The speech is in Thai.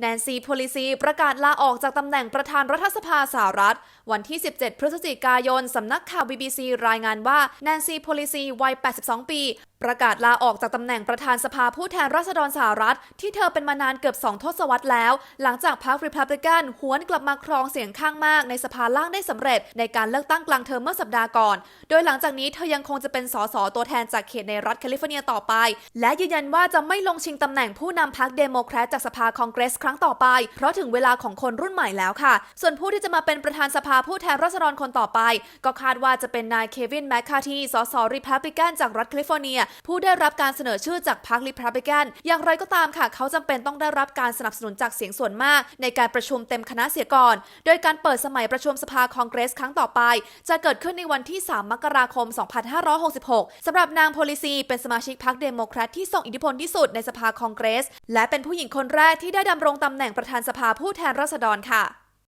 แนนซีโพลิซีประกาศลาออกจากตำแหน่งประธานรัฐสภาสหรัฐ วันที่ 17 พฤศจิกายน สำนักข่าว BBC รายงานว่าแนนซีโพลิซีวัย 82 ปี ประกาศลาออกจากตำแหน่งประธานสภาผู้แทนราษฎรสหรัฐ ที่เธอเป็นมานานเกือบ 2 ทศวรรษแล้ว หลังจากพรรคริพับลิกันหวนกลับมาครองเสียงข้างมากในสภาล่างได้สำเร็จ ในการเลือกตั้งกลางเทอมเมื่อสัปดาห์ก่อน โดยหลังจากนี้เธอยังคงจะเป็นสสตัวแทนจากเขตในรัฐแคลิฟอร์เนียต่อไป และยืนยันว่าจะไม่ลงชิงตำแหน่งผู้นำพรรคเดโมแครตจากสภาคองเกรสครั้งต่อไป เพราะถึงเวลาของคนรุ่นใหม่แล้วค่ะ ส่วนผู้ที่จะมาเป็นประธานสภาผู้แทนราษฎรคนต่อไป ก็คาดว่าจะเป็นนายเควินแมคคาทีสสริพับลิกันจากรัฐแคลิฟอร์เนีย ผู้ได้รับการเสนอชื่อจากพรรคริพับลิกันอย่างไรก็ตามค่ะ เขาจำเป็นต้องได้รับการสนับสนุนจากเสียงส่วนมาก ในการประชุมเต็มคณะเสียก่อน โดยการเปิดสมัยประชุมสภาคองเกรสครั้งต่อไป จะเกิดขึ้นในวันที่ 3 มกราคม 2566สำหรับนางโพลิซีเป็นสมาชิกพรรคเดโมแครตที่ทรงอิทธิพลที่สุดในสภาคองเกรส และเป็นผู้หญิงคนแรกที่ได้ดำรงตำแหน่งประธานสภาผู้แทนราษฎรค่ะ